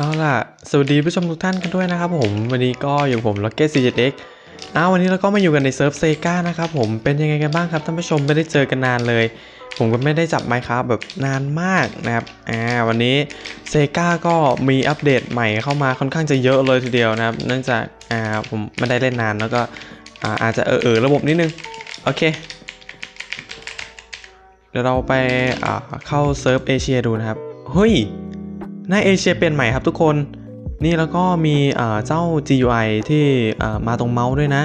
เอาล่ะ สวัสดีผู้ชมทุกท่านกันด้วยนะครับผม วันนี้ก็อยู่ผม Rocket CJX อ้าววันนี้เราก็มาอยู่กันในเซิร์ฟเซกานะครับผม เป็นยังไงกันบ้างครับท่านผู้ชมไม่ได้เจอกันนานเลย ผมก็ไม่ได้จับไมค์ครับแบบนานมากนะครับ อ่าวันนี้เซกาก็มีอัปเดตใหม่เข้ามาค่อนข้างจะเยอะเลยทีเดียวนะครับ เนื่องจาก อ่าผมไม่ได้เล่นนานแล้วก็ อ่าอาจจะเออเออระบบนิดนึง โอเค เดี๋ยวเราไป อ่าเข้าเซิร์ฟเอเชียดูนะครับ เฮ้ย หน้าเอเชียเปลี่ยนใหม่ครับทุกคน นี่แล้วก็มีเจ้า GUI ที่มาตรงเมาส์ด้วยนะ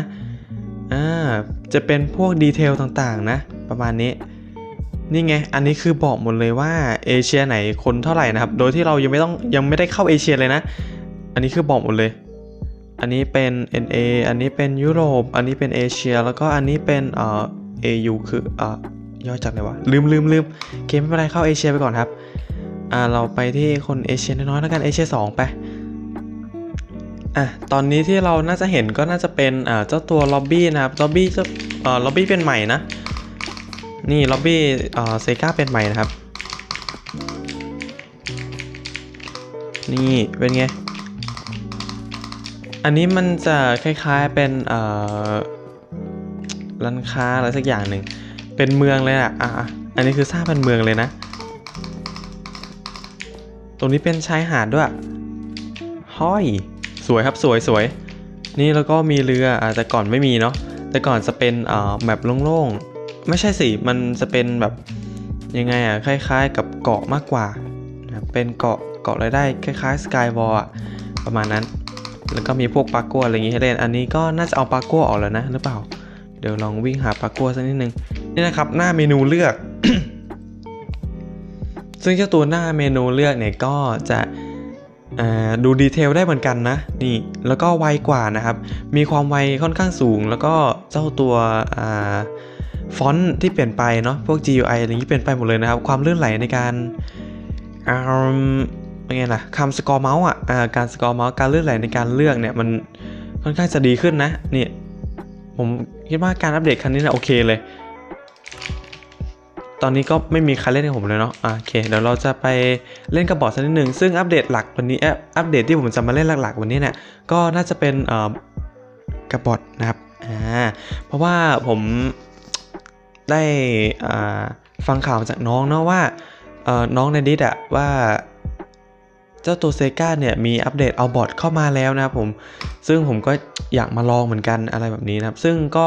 จะเป็นพวกดีเทลต่างๆนะ ประมาณนี้ นี่ไง อันนี้คือบอกหมดเลยว่าเอเชียไหนคนเท่าไหร่นะครับ โดยที่เรายังไม่ต้องยังไม่ได้เข้าเอเชียเลยนะ อันนี้คือบอกหมดเลย อันนี้เป็น NA อันนี้เป็นยุโรป อันนี้เป็นเอเชีย แล้วก็อันนี้เป็นเอ่อ AU คือเอ่อย่อจากอะไรวะลืมลืมลืมโอเคไม่เป็นไรเข้าเอเชียไปก่อนครับ อ่าเราไปที่คนเอเชียน้อยๆแล้วกันเอเชียสองไปอะตอนนี้ที่เราน่าจะเห็นก็น่าจะเป็นอ่าเจ้าตัวล็อบบี้นะครับล็อบบี้เจ้าเอ่อล็อบบี้เป็นใหม่นะ นี่ล็อบบี้เอ่อเซกาเป็นใหม่นะครับ นี่เป็นไง อันนี้มันจะคล้ายๆเป็นเอ่อร้านค้าอะไรสักอย่างหนึ่งเป็นเมืองเลยอะอะอะอันนี้คือสร้างเป็นเมืองเลยนะ รงนี้เป็นชายหาดด้วยห้อยสวยครับสวยสวย นี่แล้วก็มีเรืออาจจะแต่ก่อนไม่มีเนาะแต่ก่อนจะเป็นอ่อแบบโล่งๆ ไม่ใช่สิ มันจะเป็นแบบยังไงอะคล้ายๆ กับเกาะมากกว่า เป็นเกาะเกาะอะไรได้คล้ายๆสกายวอลประมาณนั้น แล้วก็มีพวกปลากัวอะไรอย่างงี้ให้เล่น อันนี้ก็น่าจะเอาปลากัวออกแล้วนะหรือเปล่า เดี๋ยวลองวิ่งหาปลากัวสักนิดนึง นี่นะครับหน้าเมนูเลือก ซึ่งเจ้าตัวหน้าเมนูเลือกเนี่ยก็จะดูดีเทลได้เหมือนกันนะนี่แล้วก็ไวกว่านะครับ มีความไวค่อนข้างสูง แล้วก็เจ้าตัวอฟอนต์ที่เปลี่ยนไปเนาะพวก GUI อะไรอย่างนี้เปลี่ยนไปหมดเลยนะครับ ความลื่นไหลในการอ่าเป็นไงล่ะคำสกอร์เมาส์อะอ่าการสกอร์เมาส์การลื่นไหลในการเลือกเนี่ยมันค่อนข้างจะดีขึ้นนะนี่ผมคิดว่าการอัปเดตครั้งนี้นี่ยโอเคเลย ตอนนี้ก็ไม่มีใครเล่นกับผมเลยเนาะโอเคเดี๋ยวเราจะไปเล่นกับบอทสักนิดหนึ่งซึ่งอัปเดตหลักวันนี้เอ่ออัปเดตที่ผมจะมาเล่นหลักๆ วันนี้เนี่ยก็น่าจะเป็นเอ่อกับบอทนะครับอ่าเพราะว่าผมได้อ่าฟังข่าวจากน้องเนาะว่าเอ่อน้องในดิสอะว่าเจ้าตัวเซกาเนี่ยมีอัปเดตเอาบอทเข้ามาแล้วนะครับผม ซึ่งผมก็อยากมาลองเหมือนกันอะไรแบบนี้นะครับ ซึ่งก็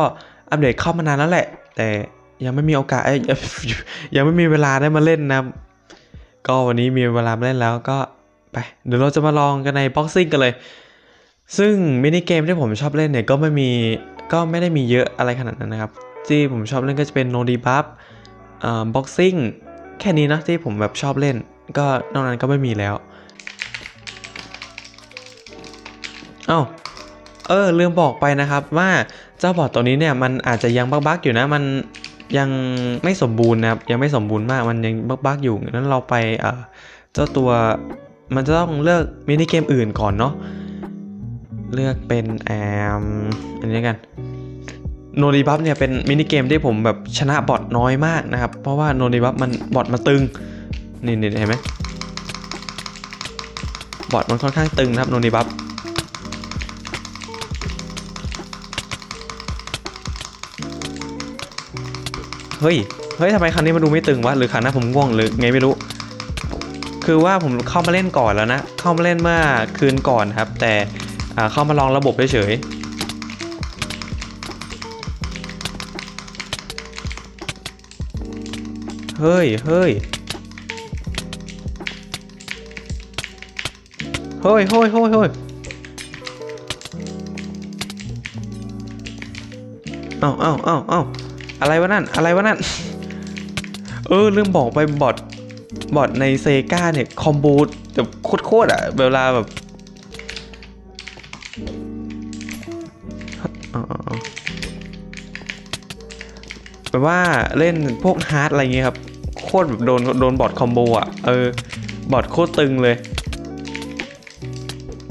อัปเดตเข้ามานานแล้วแหละ แต่ ยังไม่มีโอกาสเอ้ยยังไม่มีเวลาได้มาเล่นนะก็วันนี้มีเวลามาเล่นแล้วก็ไปเดี๋ยวเราจะมาลองกันในบ็อกซิ่งกันเลย ซึ่งมินิเกมที่ผมชอบเล่นเนี่ยก็ไม่มีก็ไม่ได้มีเยอะอะไรขนาดนั้นนะครับ ที่ผมชอบเล่นก็จะเป็นโนดีบัฟอ่าบ็อกซิ่งแค่นี้นะที่ผมแบบชอบเล่น ก็นอกนั้นก็ไม่มีแล้วเอ้าเออลืมบอกไปนะครับว่าเจ้าบอทตัวนี้เนี่ยมันอาจจะยังบั๊กๆอยู่นะมัน ยังไม่สมบูรณ์นะครับ ยังไม่สมบูรณ์มากมันยังบั๊กๆอยู่นั้นเราไปเจ้าตัวมันจะต้องเลือกมินิเกมอื่นก่อนเนาะเลือกเป็นแอมอันนี้กันโนดีบัฟเนี่ยเป็นมินิเกมที่ผมแบบชนะบอทน้อยมากนะครับ เพราะว่าโนดีบัฟมันบอทมาตึงนี่นี่เห็นไหมบอทมันค่อนข้างตึงนะครับโนดีบัฟ เฮ้ย เฮ้ยทำไมครั้งนี้มันดูไม่ตึงวะ หรือครั้งหน้าผมง่วงหรือไงไม่รู้ คือว่าผมเข้ามาเล่นก่อนแล้วนะ เข้ามาเล่นเมื่อคืนก่อนครับ แต่เข้ามาลองระบบเฉยๆเฮ้ย เฮ้ย เฮ้ยเฮ้ยเฮ้ยเฮ้ยเอ้าเอ้าเอ้าเอ้า อะไรวะนั่น อะไรวะนั่น เออลืมบอกไปบอทบอทในเซกาเนี่ยคอมโบแบบโคตรๆอะ เวลาแบบอาเอแบบว่าเล่นพวกฮาร์ดอะไรเงี้ยครับ โคตรแบบโดนโดนบอทคอมโบอะ เออบอทโคตรตึงเลย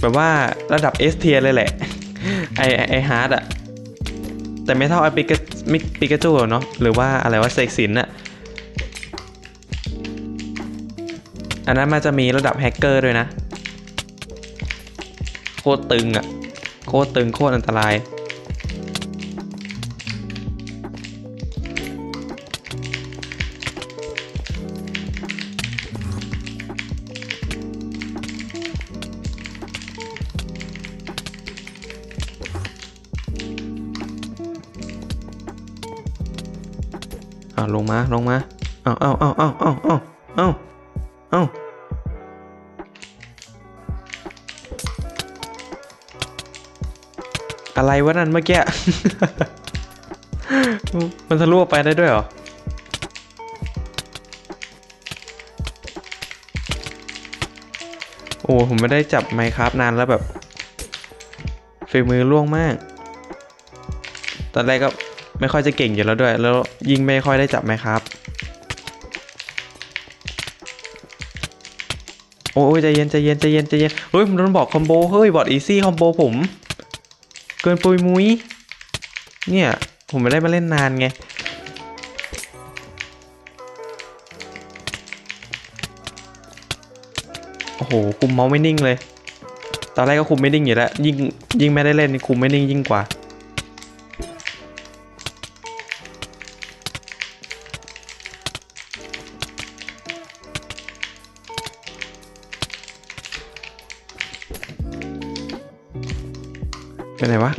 แบบว่าระดับ S เทียเลยแหละ ไอไอไอฮาร์ดอะ แต่ไม่เท่าไอปิกามิปิกาจูเนาะหรือว่าอะไรว่าเซกซินอะอันนั้นมันจะมีระดับแฮกเกอร์ด้วยนะ โคตรตึงอะโคตรตึงโคตรอันตราย ลงมาลงมาเอาเอาเอาเอาเอาเอาเอาเอาอะไรวะนั่นเมื่อกี้ มันทะลุไปได้ด้วยเหรอ โอ้ผมไม่ได้จับไมค์ครับนานแล้วแบบฝีมือล่วงมาก ตอนแรกก็ ไม่ค่อยจะเก่งอยู่แล้วด้วย แล้วยิ่งไม่ค่อยได้จับไหมครับ โอ้ยใจเย็นใจเย็นใจเย็นใจเย็นเฮ้ยผมโดนบอกคอมโบเฮ้ยบอดอีซี่คอมโบผม เกินปุยมุ้ยเนี่ยผมไม่ได้มาเล่นนานไงโอ้โห คุมเมาส์ไม่นิ่งเลย ตอนแรกก็คุมไม่นิ่งอยู่แล้ว ยิ่งยิ่งไม่ได้เล่นคุมไม่นิ่งยิ่งกว่า อะไรวะ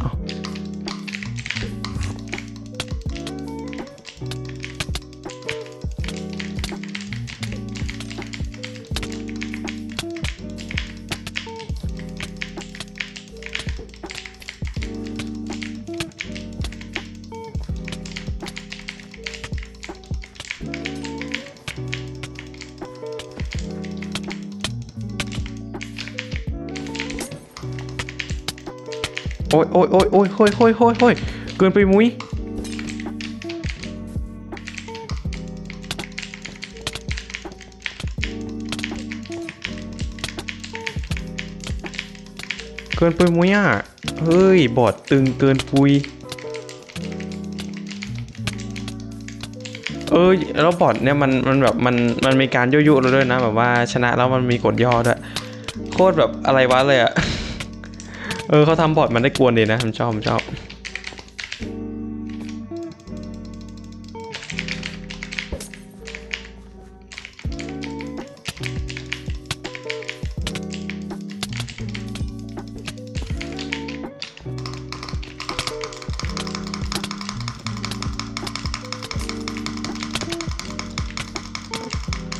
โอ้ยโอ้ยโอ้ยโอ้ยโอ้ยโอ้ยโอ้ยโอ้ยเกินไปมุ้ยเกินไปมุ้ยอะ เฮ้ย บอดตึงเกินปุย เออแล้วบอดเนี่ยมันมันแบบมันมันมีการยั่วยุเราด้วยนะ แบบว่าชนะแล้วมันมีกดย่อด้วย โคตรแบบอะไรวะเลยอะ เออเขาทำบอร์ดมันได้กวนดีนะผมชอบผมชอบ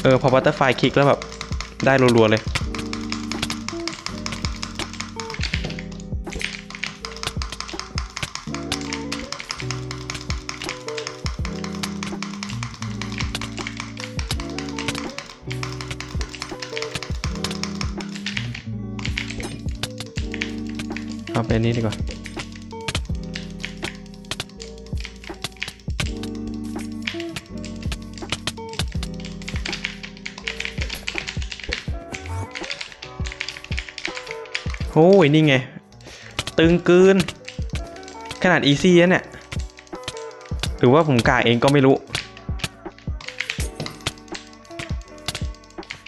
เออพอบัตเตอร์ไฟคลิกแล้วแบบ ได้รัวๆเลย เอาไปอันนี้ดีกว่า โอ้ย นี่ไง ตึงเกินขนาดอีซี่เนี่ย หรือว่าผมกาเองก็ไม่รู้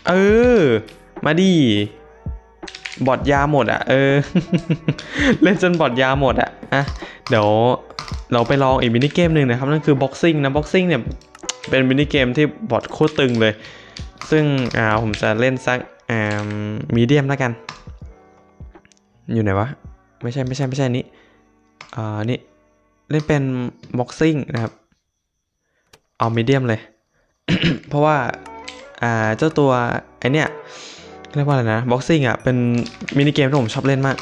เออ มาดี บอดยาหมดอะ เออ เล่นจนบอดยาหมดอะอะเดี๋ยวเราไปลองอีกมินิเกมหนึ่งนะครับ นั่นคือบ็อกซิ่งนะบ็อกซิ่งเนี่ยเป็นมินิเกมที่บอดโคตรตึงเลย ซึ่งอ่าผมจะเล่นสักอ่ามีเดียมแล้วกัน อยู่ไหนวะ ไม่ใช่ไม่ใช่ไม่ใช่นี้อ่านี่เล่นเป็นบ็อกซิ่งนะครับ เอามีเดียมเลย เพราะว่าอ่าเจ้าตัวไอเนี้ย เรียกว่าอะไรนะบ็อกซิ่งอะ เป็นมินิเกมที่ผมชอบเล่นมาก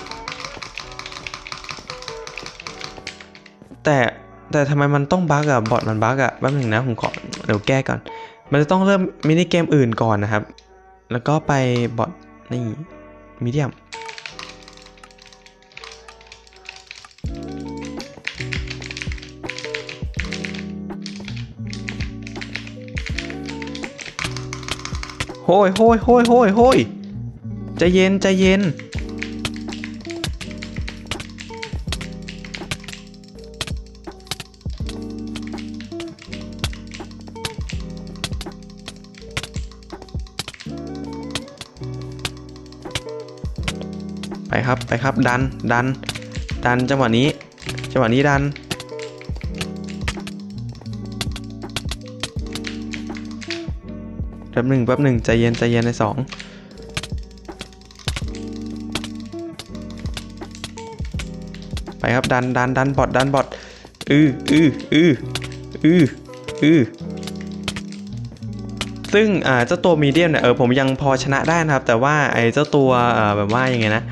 แต่แต่ทำไมมันต้องบั๊กอะบอทมันบั๊กอะแป๊บหนึงนะผมขอเดี๋ยวแก้ก่อน มันจะต้องเริ่มมินิเกมอื่นก่อนนะครับ แล้วก็ไปบอทนี่มีเดียมโห้ยโห้ยโห้ยโห้ยโห้ย ใจเย็นใจเย็น ไปครับไปครับดันดัน ดันจังหวะนี้จังหวะนี้ดันแป๊บหนึ่งแป๊บหนึ่งใจเย็นใจเย็นในสอง ครับดันดันดันบอดดันบอดอืออืออืออืออือซึ่งอ่าเจ้าตัวมีเดียมเนี่ยเออผมยังพอชนะได้นะครับ แต่ว่าไอ้เจ้าตัวอ่าแบบว่ายังไงนะ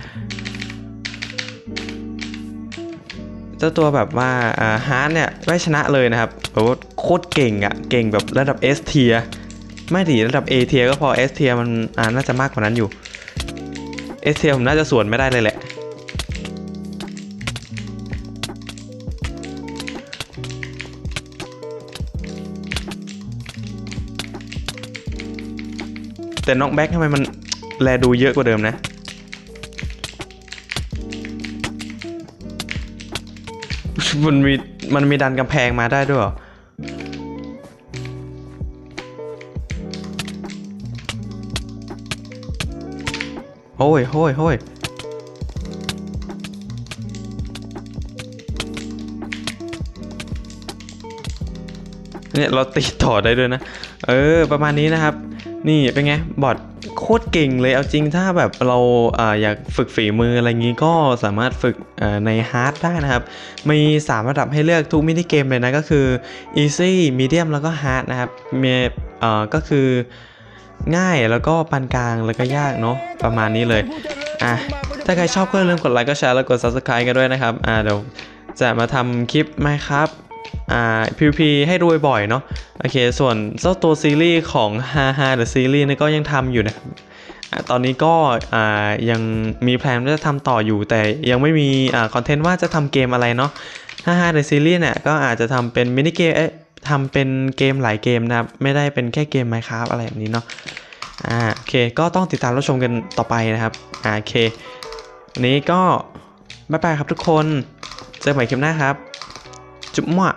เจ้าตัวแบบว่าอ่าฮาร์ดเนี่ยไม่ชนะเลยนะครับแบบว่าโคตรเก่งอะ่ะเก่งแบบระดับ S เทียไม่ดีระดับ A เทียก็พอ S เทียมันอ่าน่าจะมากกว่านั้นอยู่ S เทียผมน่าจะสวนไม่ได้เลยแหละ แต่น้องแบ็คทำไมมันแลดูเยอะกว่าเดิมนะมันมีมันมีดันกำแพงมาได้ด้วยเหรอโอ้ยโอ้ยโอ้ยเนี่ยเราตีต่อได้ด้วยนะ เออ ประมาณนี้นะครับ นี่เป็นไงบอทโคตรเก่งเลยเอาจริงถ้าแบบเราออยากฝึกฝีมืออะไรงี้ก็สามารถฝึกในฮาร์ดได้นะครับ มี 3 ระดับให้เลือกทุกมินิเกมเลยนะ ก็คือ easy medium แล้วก็ hard นะครับมีก็คือง่ายแล้วก็ปานกลางแล้วก็ยากเนาะประมาณนี้เลยอะถ้าใครชอบก็อย่าลืมกดไลค์ก็แชร์แล้วกด subscribe กันด้วยนะครับอ่าเดี๋ยวจะมาทำคลิปไหมครับ อ่า PVP ให้ดูบ่อยเนาะโอเค ส่วนเจ้าตัวซีรีส์ของฮาฮาเดอะซีรีส์นี่ก็ยังทำอยู่นะตอนนี้ก็ยังมีแพลนว่จะทำต่ออยู่ แต่ยังไม่มีอคอนเทนต์ว่าจะทำเกมอะไรเนาะฮาฮาเดอะซีรีส์เนี่ยก็อาจจะทำเป็นมินิเกมเอ๊ะทำเป็นเกมหลายเกมนะครับ ไม่ได้เป็นแค่เกม Minecraft อะไรแบบนี้เนาะอ่าโอเค ก็ต้องติดตามรับชมกันต่อไปนะครับอ่าโอเควันนี้ก็ บ๊ายบายครับทุกคน เจอกันใหม่คลิปหน้าครับ จุ๊บมั่ว